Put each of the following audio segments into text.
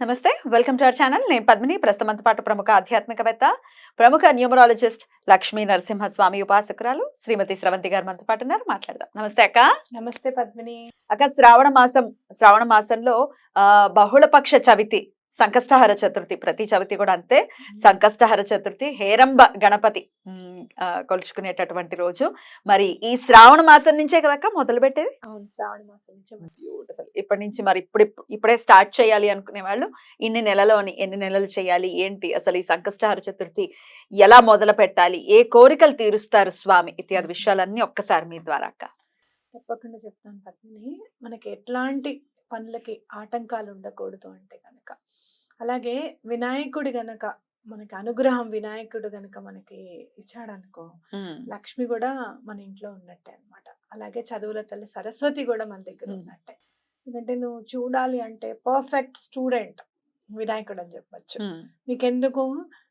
నమస్తే welcome to our channel. నేను పద్మిని ప్రస్తుతంతో పాటు ప్రముఖ ఆధ్యాత్మికవేత్త ప్రముఖ న్యూమరాలజిస్ట్ లక్ష్మీ నరసింహస్వామి ఉపాసకురాలు శ్రీమతి స్రవంతి గారు మనతో పాటు ఉన్నారు. మాట్లాడదాం. నమస్తే అక్క. నమస్తే పద్మిని. అక్క శ్రావణ మాసం శ్రావణ మాసంలో బహుళపక్ష చవితి సంకష్టహర చతుర్థి ప్రతి చవితి కూడా అంతే. సంకష్టహర చతుర్థి హేరంబ గణపతి కొలుచుకునేటటువంటి రోజు. మరి ఈ శ్రావణ మాసం నుంచే కదక్క మొదలు పెట్టేది శ్రావణ మాసం నుంచి బ్యూటిఫుల్ ఇప్పటి నుంచి మరి ఇప్పుడు ఇప్పుడే స్టార్ట్ చేయాలి అనుకునే వాళ్ళు ఇన్ని నెలలోని ఎన్ని నెలలు చేయాలి? ఏంటి అసలు ఈ సంకష్టహర చతుర్థి ఎలా మొదలు పెట్టాలి? ఏ కోరికలు తీరుస్తారు స్వామి? ఇత్యాది విషయాలన్నీ ఒక్కసారి మీ ద్వారా అక్క. తప్పకుండా చెప్తాను పద్మిని. మనకి ఎట్లాంటి పనులకి ఆటంకాలు ఉండకూడదు అంటే కనుక అలాగే వినాయకుడి గనక మనకి అనుగ్రహం వినాయకుడు గనక మనకి ఇచ్చాడనుకో లక్ష్మి కూడా మన ఇంట్లో ఉన్నట్టే అన్నమాట. అలాగే చదువుల తల్లి సరస్వతి కూడా మన దగ్గర. ఉన్నట్టే. ఎందుకంటే నువ్వు చూడాలి అంటే పర్ఫెక్ట్ స్టూడెంట్ వినాయకుడు అని చెప్పొచ్చు. ఉమ్, మీకెందుకు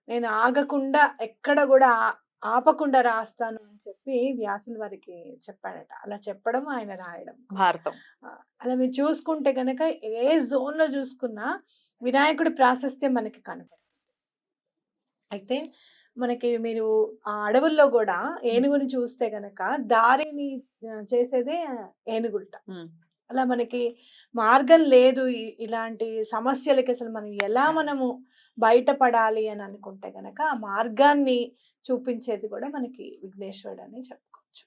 నేను ఆగకుండా ఎక్కడ కూడా ఆపకుండా రాస్తాను అని చెప్పి వ్యాసుల వారికి చెప్పాడట. అలా చెప్పడం ఆయన రాయడం. భారతం అలా మీరు చూసుకుంటే కనుక ఏ జోన్లో చూసుకున్నా వినాయకుడి ప్రాశస్త్యం మనకి కనపడుతుంది. అయితే మనకి మీరు ఆ అడవుల్లో కూడా ఏనుగుని చూస్తే గనక దారిని చేసేదే ఏనుగుల్ట. అలా మనకి మార్గం లేదు ఇలాంటి సమస్యలకి అసలు మనం ఎలా మనము బయటపడాలి అని అనుకుంటే గనక ఆ మార్గాన్ని చూపించేది కూడా మనకి విఘ్నేశ్వరుడు అని చెప్పుకోవచ్చు.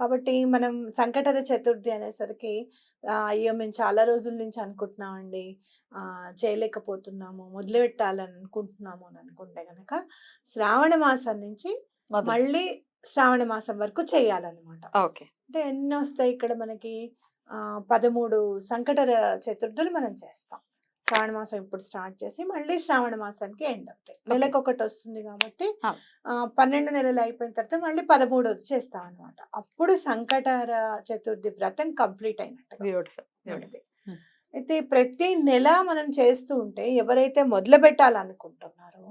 కాబట్టి మనం సంకటర చతుర్థి అనేసరికి అయ్యో మేము చాలా రోజుల నుంచి అనుకుంటున్నామండి. చేయలేకపోతున్నాము మొదలు పెట్టాలని అనుకుంటున్నాము అని అనుకుంటే గనక శ్రావణ మాసం నుంచి. మళ్ళీ శ్రావణ మాసం వరకు చేయాలన్నమాట. ఓకే. అంటే ఎన్ని వస్తాయి ఇక్కడ మనకి? పదమూడు సంకటర చతుర్థులు మనం చేస్తాం. శ్రావణ మాసం ఇప్పుడు స్టార్ట్ చేసి మళ్ళీ శ్రావణ మాసానికి ఎండ్ అవుతాయి. నెలకు ఒకటి వస్తుంది కాబట్టి పన్నెండు నెలలు అయిపోయిన తర్వాత మళ్ళీ పదమూడోది చేస్తాం అనమాట అప్పుడు సంకటర చతుర్థి వ్రతం కంప్లీట్ అయినట్టు బ్యూటిఫుల్. Hmm. అయితే ప్రతి నెల మనం చేస్తూ ఉంటే ఎవరైతే మొదలు పెట్టాలనుకుంటున్నారో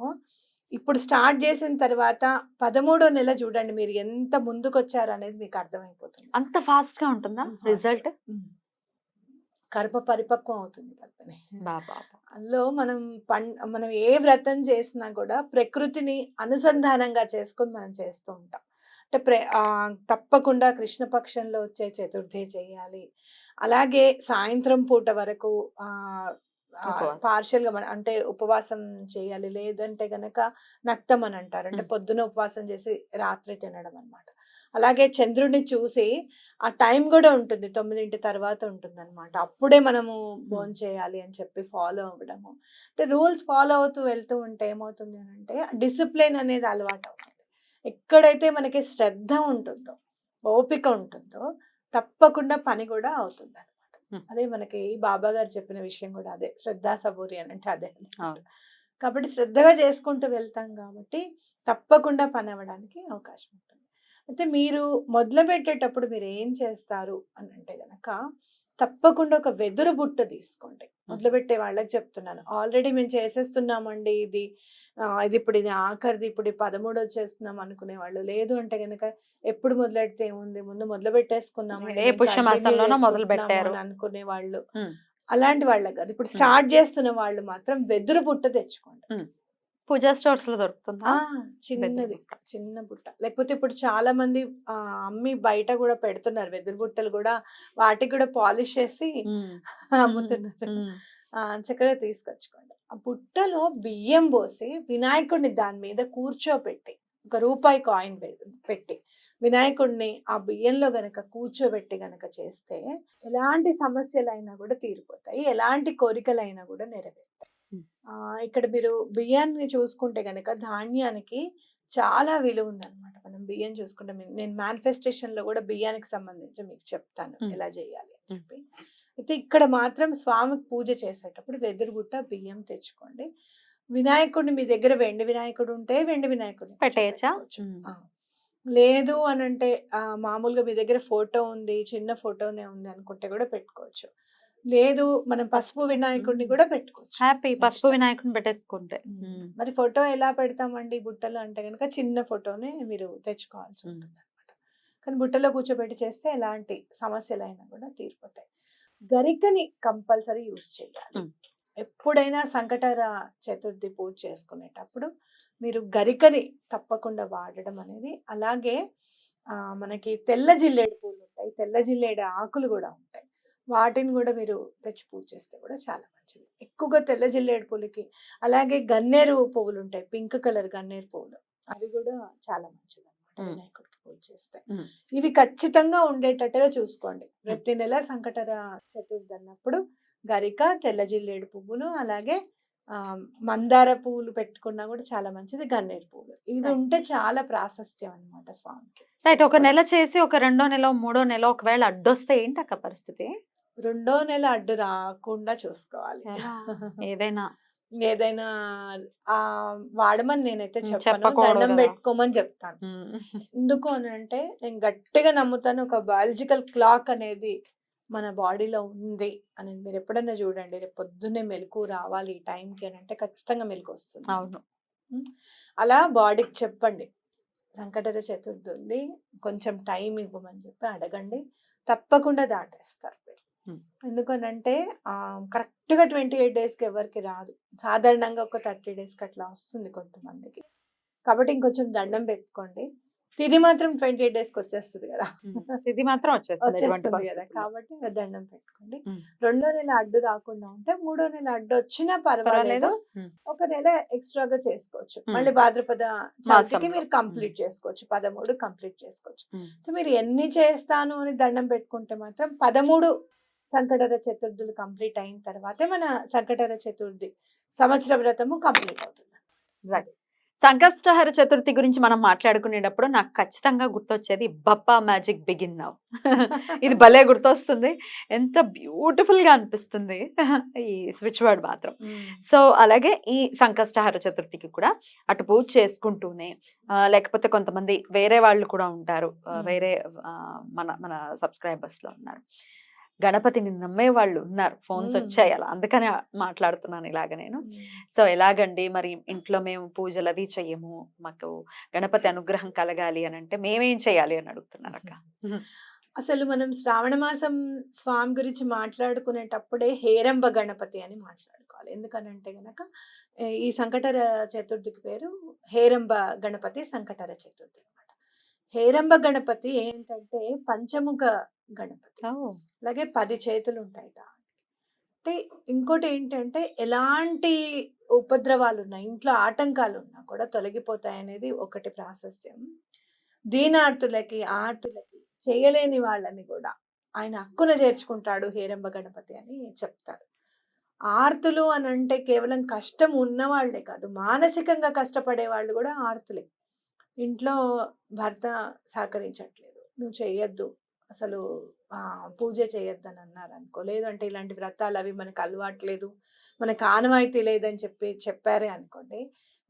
ఇప్పుడు స్టార్ట్ చేసిన తర్వాత పదమూడో నెల చూడండి మీరు ఎంత ముందుకు వచ్చారు అనేది మీకు అర్థమైపోతుంది. అంత ఫాస్ట్గా ఉంటుందా. రిజల్ట్. కర్మ పరిపక్వం అవుతుంది పద్మని. బాబా అందులో మనం పం మనం ఏ వ్రతం చేసినా కూడా ప్రకృతిని అనుసంధానంగా చేసుకొని మనం చేస్తూ ఉంటాం. అంటే ప్ర తప్పకుండా కృష్ణపక్షంలో వచ్చే చతుర్థి చేయాలి. అలాగే సాయంత్రం పూట వరకు పార్షియల్గా మన అంటే ఉపవాసం చేయాలి. లేదంటే గనక నక్తం అని అంటారు. అంటే. పొద్దున ఉపవాసం చేసి రాత్రి తినడం అన్నమాట. అలాగే చంద్రుడిని చూసి ఆ టైం కూడా ఉంటుంది. తొమ్మిదింటి తర్వాత ఉంటుంది అనమాట అప్పుడే మనము భోజనం చేయాలి అని చెప్పి ఫాలో అవ్వడము. అంటే రూల్స్ ఫాలో అవుతూ వెళ్తూ ఉంటే ఏమవుతుంది అని అంటే డిసిప్లిన్ అనేది అలవాటు అవుతుంది. ఎక్కడైతే మనకి శ్రద్ధ ఉంటుందో ఓపిక ఉంటుందో తప్పకుండా పని కూడా అవుతుంది అనమాట. అదే మనకి బాబా గారు చెప్పిన విషయం కూడా అదే. శ్రద్ధా సబూరి అని అంటే అదే. కాబట్టి శ్రద్ధగా చేసుకుంటూ వెళ్తాం కాబట్టి తప్పకుండా పని అవ్వడానికి అవకాశం ఉంటుంది. అయితే మీరు మొదలు పెట్టేటప్పుడు మీరు ఏం చేస్తారు అని అంటే గనక తప్పకుండా ఒక వెదురు బుట్ట తీసుకోండి. మొదలు పెట్టే వాళ్ళకి చెప్తున్నాను. ఆల్రెడీ మేము చేసేస్తున్నామండి ఇది. ఇది ఇప్పుడు ఇది ఆఖరిది ఇప్పుడు పదమూడు వచ్చేస్తున్నాం అనుకునే వాళ్ళు లేదు అంటే గనక ఎప్పుడు మొదలెడితే ఏముంది? ముందు మొదలు. అని అనుకునే వాళ్ళు. అలాంటి వాళ్ళకి కాదు. ఇప్పుడు స్టార్ట్ చేస్తున్న వాళ్ళు మాత్రం వెదురు బుట్ట తెచ్చుకోండి. పూజా స్టోర్స్లో దొరుకుతుందా చిన్నది. చిన్న బుట్ట. లేకపోతే ఇప్పుడు చాలా మంది ఆ, అమ్మి బయట కూడా పెడుతున్నారు. వెదురు బుట్టలు కూడా వాటికి కూడా పాలిష్ చేసి అమ్ముతున్నారు. చక్కగా తీసుకొచ్చుకోండి. ఆ బుట్టలో బియ్యం పోసి వినాయకుడిని దాని మీద కూర్చోబెట్టి ఒక రూపాయి కాయిన్ పెట్టి వినాయకుడిని ఆ బియ్యంలో గనక కూర్చోబెట్టి గనక చేస్తే ఎలాంటి సమస్యలైనా కూడా తీరిపోతాయి. ఎలాంటి కోరికలైనా కూడా నెరవేరుతాయి. ఆ, ఇక్కడ మీరు బియ్యాన్ని చూసుకుంటే గనక ధాన్యానికి చాలా విలువ ఉందన్నమాట మనం బియ్యం చూసుకుంటే నేను manifestation లో కూడా బియ్యానికి సంబంధించి మీకు చెప్తాను. ఎలా చేయాలి అని చెప్పి. అయితే ఇక్కడ మాత్రం స్వామికి పూజ చేసేటప్పుడు వెదురుగుట్ట బియ్యం తెచ్చుకోండి. వినాయకుడిని మీ దగ్గర వెండి వినాయకుడు ఉంటే వెండి వినాయకుడిని పెట్టేయచ్చా? లేదు అని అంటే మామూలుగా మీ దగ్గర ఫోటో ఉంది చిన్న ఫోటోనే ఉంది అనుకుంటే కూడా పెట్టుకోవచ్చు. లేదు మనం పసుపు వినాయకుడిని. కూడా పెట్టుకోవచ్చు హ్యాపీ పసుపు ఇష్టం. వినాయకుని పెట్టేసుకుంటే. మరి ఫోటో ఎలా పెడతామండి బుట్టలో అంటే కనుక చిన్న ఫోటోనే మీరు తెచ్చుకోవాల్సి. ఉంటుంది అనమాట కానీ బుట్టలో కూర్చోబెట్టి చేస్తే ఎలాంటి సమస్యలైనా కూడా తీరిపోతాయి గరికని కంపల్సరీ యూస్ చేయాలి. ఎప్పుడైనా సంకటర చతుర్థి పూజ చేసుకునేటప్పుడు మీరు గరికని తప్పకుండా వాడడం అనేది అలాగే మనకి తెల్ల జిల్లేడు పూలు ఉంటాయి తెల్ల జిల్లేడు ఆకులు కూడా ఉంటాయి వాటిని కూడా మీరు తెచ్చి పూజ చేస్తే కూడా చాలా మంచిది. ఎక్కువగా తెల్ల జిల్లేడు పూలకి అలాగే గన్నేరు పువ్వులు ఉంటాయి. పింక్ కలర్ గన్నేరు పువ్వులు. అవి కూడా చాలా మంచిది అనమాట. వినాయకుడికి పూజ చేస్తే. ఇవి ఖచ్చితంగా ఉండేటట్టుగా చూసుకోండి. ప్రతి నెల సంకటర చతుర్థి అన్నప్పుడు గరిక తెల్ల జిల్లేడు పువ్వులు అలాగే మందార పువ్వులు పెట్టుకున్నా కూడా చాలా మంచిది గన్నేరు పువ్వులు. ఇవి. ఉంటే చాలా ప్రాశస్త్యం అన్నమాట స్వామికి. రైట్ ఒక. నెల చేసి ఒక రెండో నెల మూడో నెల ఒకవేళ అడ్డొస్తే ఏంటి అక్క పరిస్థితి? రెండో నెల అడ్డు రాకుండా చూసుకోవాలి? ఏదైనా. ఏదైనా ఆ వాడమని నేనైతే చెప్పను. దండం. పెట్టుకోమని చెప్తాను. ఎందుకు అని అంటే నేను గట్టిగా నమ్ముతాను ఒక బయాలజికల్ క్లాక్ అనేది మన బాడీలో ఉంది అని మీరు ఎప్పుడైనా చూడండి. రేపు పొద్దున్నే మెలకు రావాలి ఈ టైంకి అని అంటే ఖచ్చితంగా మెలకు వస్తుంది. అవును. అలా బాడీకి చెప్పండి. సంకటర చతుర్థి ఉంది కొంచెం టైం ఇవ్వమని చెప్పి అడగండి. తప్పకుండా దాటేస్తారు మీరు. ఎందుకనంటే కరెక్ట్గా ట్వంటీ ఎయిట్ డేస్కి ఎవరికి రాదు సాధారణంగా ఒక థర్టీ డేస్కి అట్లా వస్తుంది కొంతమందికి కాబట్టి ఇంకొంచెం దండం పెట్టుకోండి తిది మాత్రం ట్వంటీ ఎయిట్ డేస్కి వచ్చేస్తుంది కదా. ఇది మాత్రం వచ్చేస్తుంది కదా. కాబట్టి దండం పెట్టుకోండి. రెండో నెల అడ్డు రాకుండా ఉంటే మూడో నెల అడ్డు వచ్చినా పర్వాలేదు. ఒక నెల ఎక్స్ట్రాగా చేసుకోవచ్చు. మళ్ళీ భాద్రపద మాసంలో. మీరు కంప్లీట్ చేసుకోవచ్చు పదమూడు కంప్లీట్ చేసుకోవచ్చు. సో మీరు ఎన్ని చేస్తాను అని దండం పెట్టుకుంటే మాత్రం పదమూడు సంకటర చతుర్థులు కంప్లీట్ అయిన తర్వాతే మన సంకటర చతుర్థి సంవత్సర వ్రతము కంప్లీట్ అవుతుంది. సంకష్టహర చతుర్థి గురించి మనం మాట్లాడుకునేటప్పుడు నాకు ఖచ్చితంగా గుర్తొచ్చేది బప్పా మ్యాజిక్ బిగిన్ నౌ. ఇది భలే గుర్తొస్తుంది. ఎంత బ్యూటిఫుల్గా అనిపిస్తుంది ఈ స్విచ్ వర్డ్ మాత్రం. సో అలాగే ఈ సంకష్టహర చతుర్థికి కూడా అటు పూజ చేసుకుంటూనే లేకపోతే కొంతమంది వేరే వాళ్ళు కూడా ఉంటారు. వేరే మన మన సబ్స్క్రైబర్స్లో ఉన్నారు. గణపతిని నమ్మే వాళ్ళు ఉన్నారు. ఫోన్స్. వచ్చాయి అలా. అందుకనే మాట్లాడుతున్నాను ఇలాగ నేను. సో ఎలాగండి మరి ఇంట్లో మేము పూజలు అవి చెయ్యము? మాకు గణపతి అనుగ్రహం కలగాలి అని అంటే మేమేం చేయాలి అని అడుగుతున్నారు అక్క. అసలు మనం శ్రావణ మాసం స్వామి గురించి మాట్లాడుకునేటప్పుడే హేరంబ గణపతి అని మాట్లాడుకోవాలి. ఎందుకనంటే గనక ఈ సంకటర చతుర్థికి పేరు హేరంబ గణపతి సంకటర చతుర్థి. హేరంబ గణపతి ఏంటంటే పంచముఖ గణపతి. అలాగే పది చేతులు ఉంటాయట అంటే ఇంకోటి ఏంటంటే ఎలాంటి ఉపద్రవాలు ఉన్నా ఇంట్లో ఆటంకాలు ఉన్నా కూడా తొలగిపోతాయి అనేది ఒకటి ప్రాశస్త్యం. దీనార్తులకి ఆర్తులకి చేయలేని వాళ్ళని కూడా ఆయన హక్కున చేర్చుకుంటాడు హేరంబ గణపతి అని చెప్తారు. ఆర్తులు అని అంటే కేవలం కష్టం ఉన్నవాళ్ళే కాదు మానసికంగా కష్టపడే వాళ్ళు కూడా ఆర్తులే. ఇంట్లో భర్త సహకరించట్లేదు. నువ్వు చెయ్యొద్దు. అసలు ఆ, పూజ చేయొద్దు అని అన్నారు అనుకో లేదు అంటే ఇలాంటి వ్రతాలు అవి మనకు అలవాట్లేదు. మనకు ఆనవాయితీ లేదని చెప్పి చెప్పారే అనుకోండి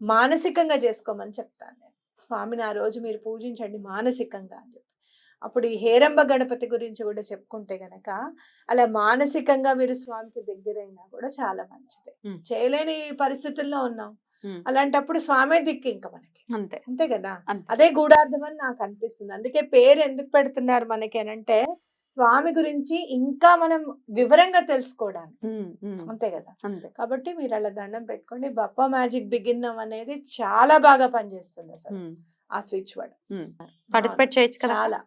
మానసికంగా చేసుకోమని చెప్తాను నేను. స్వామిని ఆ రోజు మీరు పూజించండి మానసికంగా అని చెప్పి. అప్పుడు ఈ హేరంబ గణపతి గురించి కూడా చెప్పుకుంటే గనక అలా మానసికంగా మీరు స్వామికి దగ్గరైనా కూడా చాలా మంచిది. చేయలేని పరిస్థితుల్లో ఉన్నాం. అలాంటప్పుడు స్వామే దిక్కు ఇంకా మనకి. అంతే. అంతే కదా? అదే గూఢార్థం అని నాకు అనిపిస్తుంది. అందుకే పేరు ఎందుకు పెడుతున్నారు మనకి అంటే స్వామి గురించి ఇంకా మనం వివరంగా తెలుసుకోవడానికి. అంతే కదా? కాబట్టి మీరు అలా దండం పెట్టుకోండి. బప్ప మ్యాజిక్ బిగిన్నం అనేది చాలా బాగా పనిచేస్తుంది అసలు. ఆ స్విచ్ వర్డ్. పార్టిసిపేట్ చేయొచ్చు చాలా.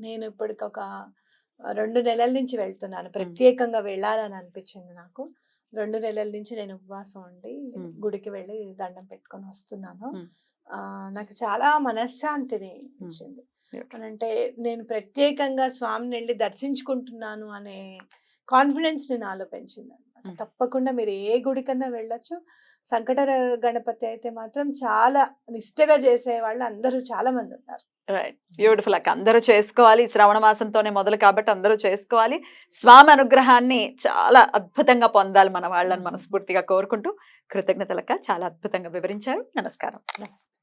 నేను ఇప్పటికి ఒక రెండు నెలల నుంచి వెళ్తున్నాను. ప్రత్యేకంగా వెళ్ళాలని అనిపించింది నాకు. రెండు నెలల నుంచి నేను ఉపవాసం ఉండి. గుడికి వెళ్ళి దండం పెట్టుకొని వస్తున్నాను. నాకు చాలా మనశ్శాంతిని ఇచ్చింది. అంటే నేను ప్రత్యేకంగా స్వామిని వెళ్ళి దర్శించుకుంటున్నాను అనే కాన్ఫిడెన్స్ నేను నాలో పెంచింది తప్పకుండా మీరు ఏ గుడికన్నా వెళ్ళొచ్చు. సంకటర గణపతి అయితే మాత్రం చాలా నిష్టగా చేసే వాళ్ళు అందరూ చాలా మంది ఉన్నారు. రైట్ బ్యూటిఫుల్ అక్క అందరూ చేసుకోవాలి. శ్రవణ మాసంతోనే మొదలు కాబట్టి అందరూ చేసుకోవాలి. స్వామి అనుగ్రహాన్ని చాలా అద్భుతంగా పొందాలి మన వాళ్ళని మనస్ఫూర్తిగా కోరుకుంటూ కృతజ్ఞతలక్క. చాలా అద్భుతంగా వివరించారు. నమస్కారం. నమస్తే